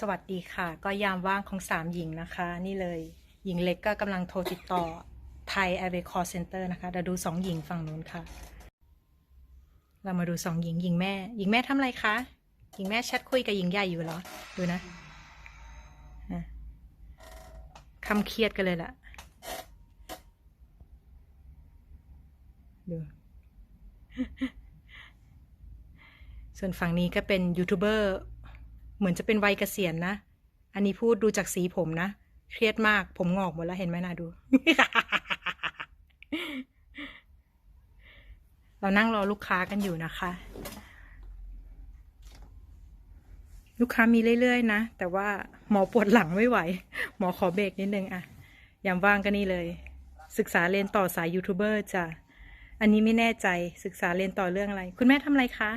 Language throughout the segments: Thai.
สวัสดีค่ะ ก็ยามว่างของสามหญิงนะคะ นี่เลย หญิงเล็กก็กำลังโทรติดต่อไทย a อ r ว y Call Center นะคะเดี๋ยวดูสองหญิงฝั่งนู้นค่ะ เรามาดูสองหญิงหญิงแม่ หญิงแม่ทำอะไรคะ หญิงแม่แชทคุยกับหญิงใหญ่อยู่เหรอ ดูนะคำเครียดกันเลยล่ะ ดู ส่วนฝั่งนี้ก็เป็นยูทูบเบอร์ เหมือนจะเป็นวัยเกษียณนะ อันนี้พูดดูจากสีผมนะ เครียดมาก ผมงอกหมดแล้วเห็นไหมนาดู เรานั่งรอลูกค้ากันอยู่นะคะ ลูกค้ามีเรื่อยๆนะ แต่ว่าหมอปวดหลังไม่ไหว หมอขอเบรกนิดนึงอะยามว่างก็นี่เลย ศึกษาเรียนต่อสายยูทูบเบอร์จ้ะ อันนี้ไม่แน่ใจศึกษาเรียนต่อเรื่องอะไร คุณแม่ทำอะไรคะ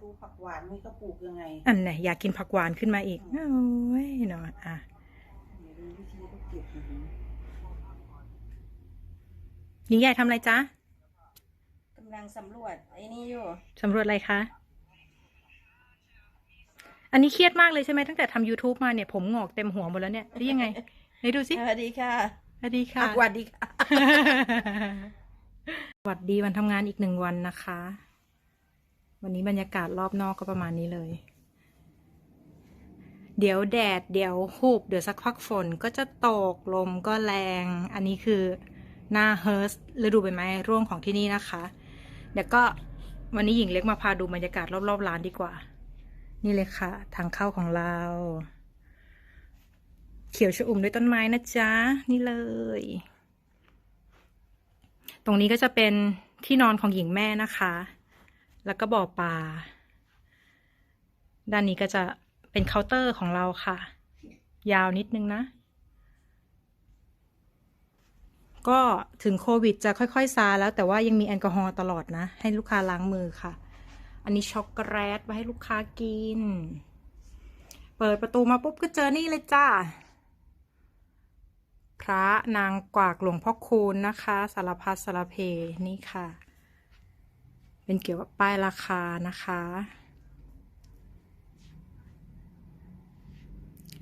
ดูผักหวานไม่ก็ปลูกยังไง อันไหนอยากกินผักหวานขึ้นมาอีก โอ้ยเนาะอะเดี๋ยวดูวิธีก็เก็บหนูหญิงใหญ่ทำอะไรจ๊ะกำลังสำรวจไอ้นี่อยู่สำรวจอะไรคะ อันนี้เครียดมากเลยใช่ไหมตั้งแต่ทำ YouTube มาเนี่ยผมงอกเต็มหัวหมดแล้วเนี่ยนี่ยังไงไหนดูสิสวัสดีค่ะสวัสดีค่ะอะสวัสดีค่ะสวัสดีวันทำงานอีกหนึ่งวันนะคะ วันนี้บรรยากาศรอบนอกก็ประมาณนี้เลย เดี๋ยวแดด เดี๋ยวฮูบ เดี๋ยวสักพักฝนก็จะตกลมก็แรง อันนี้คือหน้าเฮิร์สฤดูใบไม้ร่วงของที่นี่นะคะ เดี๋ยวก็วันนี้หญิงเล็กมาพาดูบรรยากาศรอบๆร้านดีกว่า นี่เลยค่ะ ทางเข้าของเรา เขียวชอุ่มด้วยต้นไม้นะจ๊ะ นี่เลย ตรงนี้ก็จะเป็นที่นอนของหญิงแม่นะคะ แล้วก็บ่อปลา ด้านนี้ก็จะเป็นเคาน์เตอร์ของเราค่ะ ยาวนิดนึงนะ ก็ถึงโควิดจะค่อยๆซาแล้วแต่ว่ายังมีแอลกอฮอล์ตลอดนะ ให้ลูกค้าล้างมือค่ะ อันนี้ช็อกโกแลตไว้ให้ลูกค้ากิน เปิดประตูมาปุ๊บก็เจอนี่เลยจ้าพระนางกวากหลวงพ่อคูณนะคะ สารพัดสารเพนี่ค่ะ เป็นเกี่ยวกับป้ายราคานะคะ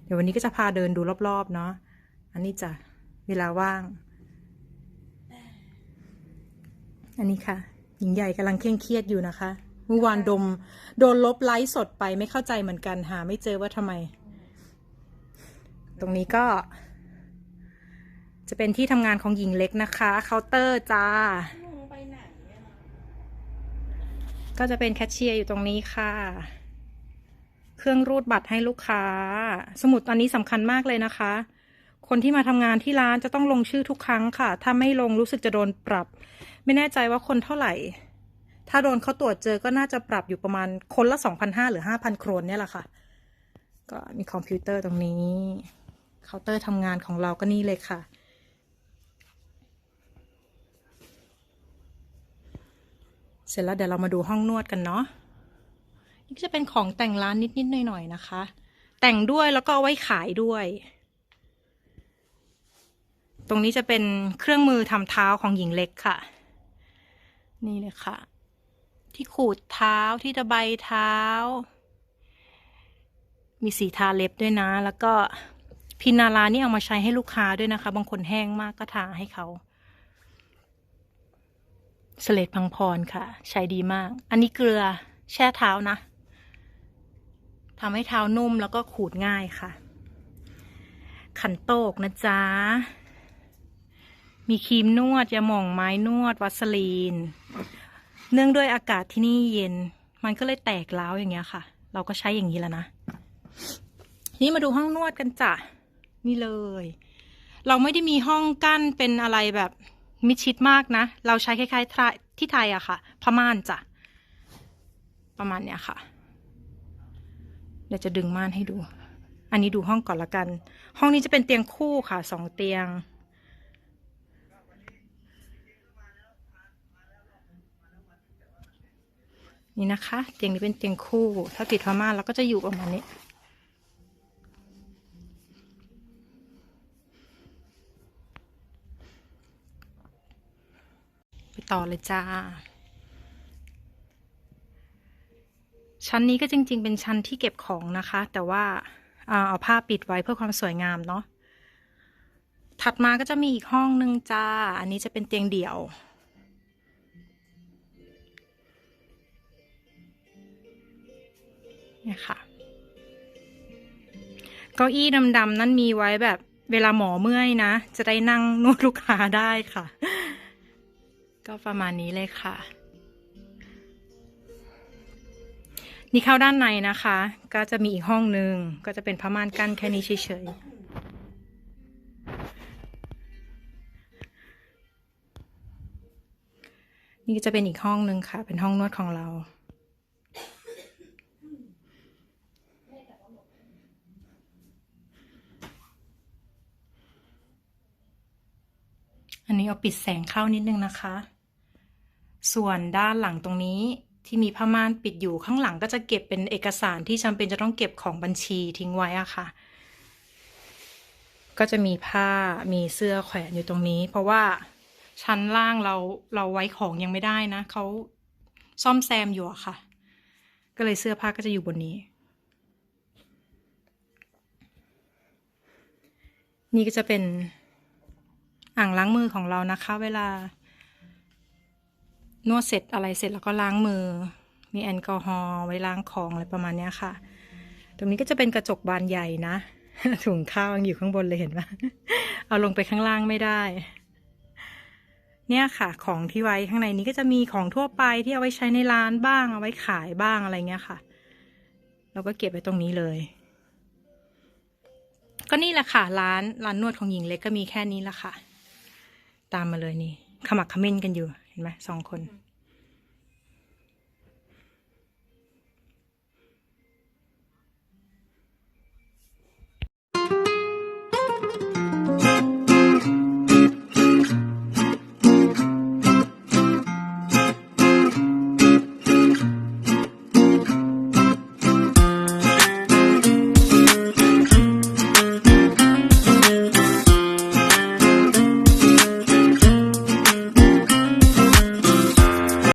เดี๋ยววันนี้ก็จะพาเดินดูรอบๆเนาะ อันนี้จะเวลาว่าง อันนี้ค่ะ หญิงใหญ่กำลังเคร่งเครียดอยู่นะคะ เมื่อวานดม โดนลบไลฟ์สดไปไม่เข้าใจเหมือนกันหาไม่เจอว่าทำไม ตรงนี้ก็ จะเป็นที่ทำงานของหญิงเล็กนะคะ เคาน์เตอร์จ้า ลุงไปไหนเนี่ย ก็จะเป็นแคชเชียร์อยู่ตรงนี้ค่ะ เครื่องรูดบัตรให้ลูกค้า สมุดตอนนี้สำคัญมากเลยนะคะ คนที่มาทำงานที่ร้านจะต้องลงชื่อทุกครั้งค่ะ ถ้าไม่ลงรู้สึกจะโดนปรับ ไม่แน่ใจว่าคนเท่าไหร่ ถ้าโดนเขาตรวจเจอก็น่าจะปรับอยู่ประมาณคนละ 2,500 หรือ 5,000 โครนเนี่ยแหละค่ะ ก็มีคอมพิวเตอร์ตรงนี้ เคาน์เตอร์ทำงานของเราก็นี่เลยค่ะ เสร็จแล้วเดี๋ยวเรามาดูห้องนวดกันเนาะนี่จะเป็นของแต่งร้านนิดๆหน่อยๆนะคะ แต่งด้วยแล้วก็เอาไว้ขายด้วย ตรงนี้จะเป็นเครื่องมือทำเท้าของหญิงเล็กค่ะ นี่เลยค่ะ ที่ขูดเท้าที่ตะไบเท้า มีสีทาเล็บด้วยนะ แล้วก็พินารานี่เอามาใช้ให้ลูกค้าด้วยนะคะ บางคนแห้งมากก็ทาให้เขา สเลดพังพรค่ะ ใช้ดีมาก อันนี้เกลือแช่เท้านะทำให้เท้านุ่มแล้วก็ขูดง่ายค่ะ ขันโตกนะจ๊ะ มีครีมนวดยาหม่องไม้นวดวัสลีน เนื่องด้วยอากาศที่นี่เย็น มันก็เลยแตกร้าวอย่างเงี้ยค่ะ เราก็ใช้อย่างนี้แล้วนะ นี่มาดูห้องนวดกันจ้ะ นี่เลย เราไม่ได้มีห้องกั้นเป็นอะไรแบบ มิดชิดมากนะ เราใช้คล้ายๆทยที่ไทยอะค่ะพม่านจ้ะ ประมาณเนี้ยค่ะ เดี๋ยวจะดึงม่านให้ดู อันนี้ดูห้องก่อนละกัน ห้องนี้จะเป็นเตียงคู่ค่ะสองเตียง นี่นะคะ เตียงนี้เป็นเตียงคู่ ถ้าติดพม่านเราก็จะอยู่ประมาณนี้ ต่อเลยจ้า ชั้นนี้ก็จริง ๆ เป็นชั้นที่เก็บของนะคะ แต่ว่าเอาผ้าปิดไว้เพื่อความสวยงามเนาะ ถัดมาก็จะมีอีกห้องหนึ่งจ้า อันนี้จะเป็นเตียงเดี่ยว เนี่ยค่ะ เก้าอี้ดำๆนั่นมีไว้แบบเวลาหมอเมื่อยนะ จะได้นั่งนวดลูกค้าได้ค่ะ ก็ประมาณนี้เลยค่ะ นี่เข้าด้านในนะคะ ก็จะมีอีกห้องหนึ่งก็จะเป็นผ้าม่านกั้นแค่นี้เฉยๆ นี่ก็จะเป็นอีกห้องหนึ่งค่ะ เป็นห้องนวดของเราอันนี้เอาปิดแสงเข้านิดนึงนะคะ ส่วนด้านหลังตรงนี้ที่มีผ้าม่านปิดอยู่ข้างหลังก็จะเก็บเป็นเอกสารที่จำเป็นจะต้องเก็บของบัญชีทิ้งไว้อะค่ะ ก็จะมีผ้ามีเสื้อแขวนอยู่ตรงนี้ เพราะว่าชั้นล่างเราเราไว้ของยังไม่ได้นะเขาซ่อมแซมอยู่อะค่ะ ก็เลยเสื้อผ้าก็จะอยู่บนนี้ นี่ก็จะเป็นอ่างล้างมือของเรานะคะ เวลา นวดเสร็จอะไรเสร็จแล้วก็ล้างมือ มีแอลกอฮอล์ไว้ล้างของอะไรประมาณเนี้ยค่ะ ตรงนี้ก็จะเป็นกระจกบานใหญ่นะ ถุงข้าวยังอยู่ข้างบนเลยเห็นปะเอาลงไปข้างล่างไม่ได้ เนี่ยค่ะของที่ไว้ข้างในนี้ก็จะมีของทั่วไปที่เอาไว้ใช้ในร้านบ้าง เอาไว้ขายบ้างอะไรเงี้ยค่ะ เราก็เก็บไว้ตรงนี้เลย ก็นี่แหละค่ะ ร้านร้านนวดของหญิงเล็กก็มีแค่นี้ละค่ะ ตามมาเลยนี่ขมักขม้นกันอยู่ เห็นไหมสองคน